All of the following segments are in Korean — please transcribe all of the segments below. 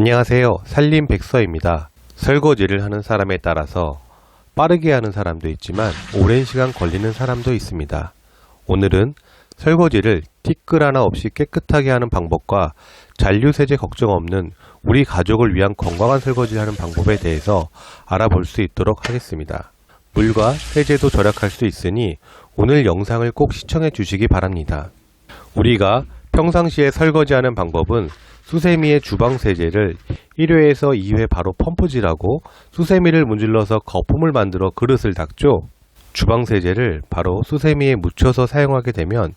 안녕하세요. 산림백서입니다. 설거지를 하는 사람에 따라서 빠르게 하는 사람도 있지만 오랜 시간 걸리는 사람도 있습니다. 오늘은 설거지를 티끌 하나 없이 깨끗하게 하는 방법과 잔류세제 걱정 없는 우리 가족을 위한 건강한 설거지를 하는 방법에 대해서 알아볼 수 있도록 하겠습니다. 물과 세제도 절약할 수 있으니 오늘 영상을 꼭 시청해 주시기 바랍니다. 우리가 평상시에 설거지하는 방법은 수세미의 주방 세제를 1회에서 2회 바로 펌프질하고 수세미를 문질러서 거품을 만들어 그릇을 닦죠. 주방 세제를 바로 수세미에 묻혀서 사용하게 되면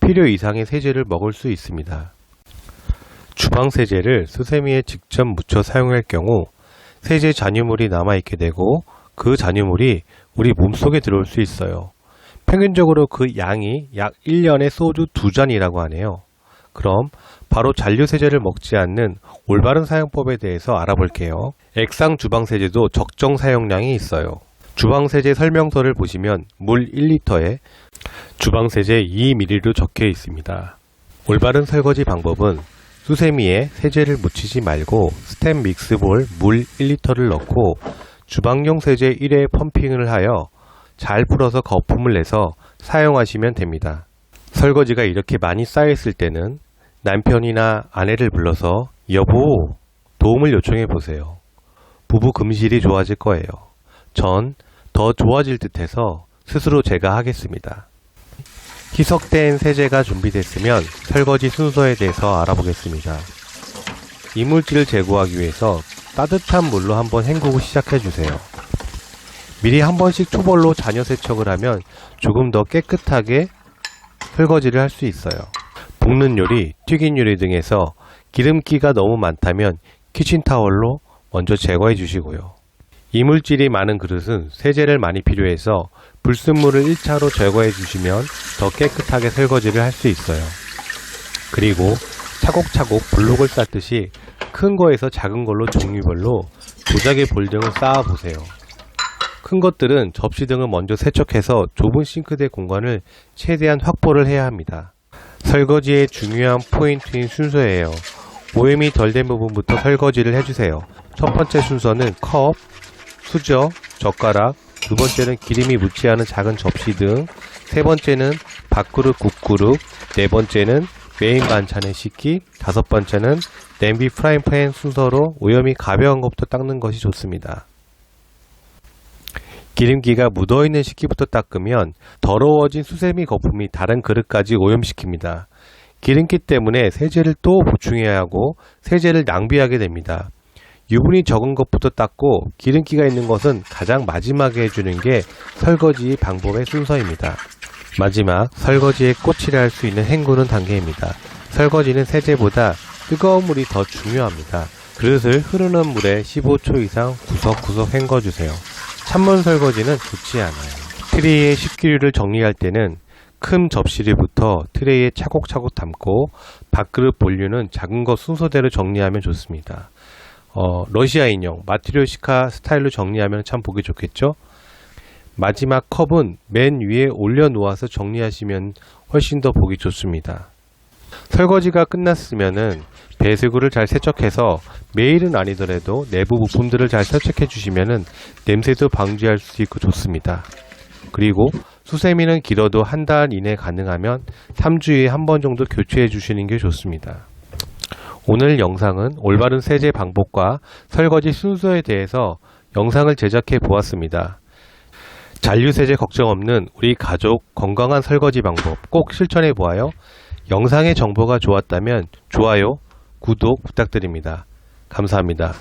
필요 이상의 세제를 먹을 수 있습니다. 주방 세제를 수세미에 직접 묻혀 사용할 경우 세제 잔유물이 남아있게 되고 그 잔유물이 우리 몸속에 들어올 수 있어요. 평균적으로 그 양이 약 1년에 소주 2잔이라고 하네요. 그럼 바로 잔류세제를 먹지 않는 올바른 사용법에 대해서 알아볼게요. 액상 주방세제도 적정 사용량이 있어요. 주방세제 설명서를 보시면 물 1리터에 주방세제 2ml로 적혀 있습니다. 올바른 설거지 방법은 수세미에 세제를 묻히지 말고 스템 믹스볼 물 1리터를 넣고 주방용 세제 1회 펌핑을 하여 잘 풀어서 거품을 내서 사용하시면 됩니다. 설거지가 이렇게 많이 쌓여있을 때는 남편이나 아내를 불러서 여보 도움을 요청해 보세요. 부부 금실이 좋아질 거예요. 전 더 좋아질 듯해서 스스로 제가 하겠습니다. 희석된 세제가 준비됐으면 설거지 순서에 대해서 알아보겠습니다. 이물질을 제거하기 위해서 따뜻한 물로 한번 헹구고 시작해 주세요. 미리 한 번씩 초벌로 잔여 세척을 하면 조금 더 깨끗하게 설거지를 할 수 있어요. 볶는 요리, 튀긴 요리 등에서 기름기가 너무 많다면 키친타월로 먼저 제거해 주시고요. 이물질이 많은 그릇은 세제를 많이 필요해서 불순물을 1차로 제거해 주시면 더 깨끗하게 설거지를 할 수 있어요. 그리고 차곡차곡 블록을 쌓듯이 큰 거에서 작은 걸로 종류별로 도자기 볼 등을 쌓아 보세요. 큰 것들은 접시 등을 먼저 세척해서 좁은 싱크대 공간을 최대한 확보를 해야 합니다. 설거지의 중요한 포인트인 순서예요. 오염이 덜 된 부분부터 설거지를 해주세요. 첫 번째 순서는 컵, 수저, 젓가락, 두 번째는 기름이 묻지 않은 작은 접시 등, 세 번째는 밥그릇, 국그릇, 네 번째는 메인 반찬의 식기, 다섯 번째는 냄비 프라이팬 순서로 오염이 가벼운 것부터 닦는 것이 좋습니다. 기름기가 묻어있는 식기부터 닦으면 더러워진 수세미 거품이 다른 그릇까지 오염시킵니다. 기름기 때문에 세제를 또 보충해야 하고 세제를 낭비하게 됩니다. 유분이 적은 것부터 닦고 기름기가 있는 것은 가장 마지막에 해주는 게 설거지 방법의 순서입니다. 마지막 설거지에 꽃이라 할 수 있는 헹구는 단계입니다. 설거지는 세제보다 뜨거운 물이 더 중요합니다. 그릇을 흐르는 물에 15초 이상 구석구석 헹궈주세요. 찬물 설거지는 좋지 않아요. 트레이에 식기류를 정리할 때는 큰 접시류부터 트레이에 차곡차곡 담고 밥그릇 본류는 작은 것 순서대로 정리하면 좋습니다. 어, 러시아 인형 마트리오시카 스타일로 정리하면 참 보기 좋겠죠? 마지막 컵은 맨 위에 올려 놓아서 정리하시면 훨씬 더 보기 좋습니다. 설거지가 끝났으면은 배수구를 잘 세척해서 매일은 아니더라도 내부 부품들을 잘 세척해 주시면은 냄새도 방지할 수 있고 좋습니다. 그리고 수세미는 길어도 한 달 이내 가능하면 3주에 한 번 정도 교체해 주시는 게 좋습니다. 오늘 영상은 올바른 세제 방법과 설거지 순서에 대해서 영상을 제작해 보았습니다. 잔류세제 걱정 없는 우리 가족 건강한 설거지 방법 꼭 실천해 보아요. 영상의 정보가 좋았다면 좋아요, 구독 부탁드립니다. 감사합니다.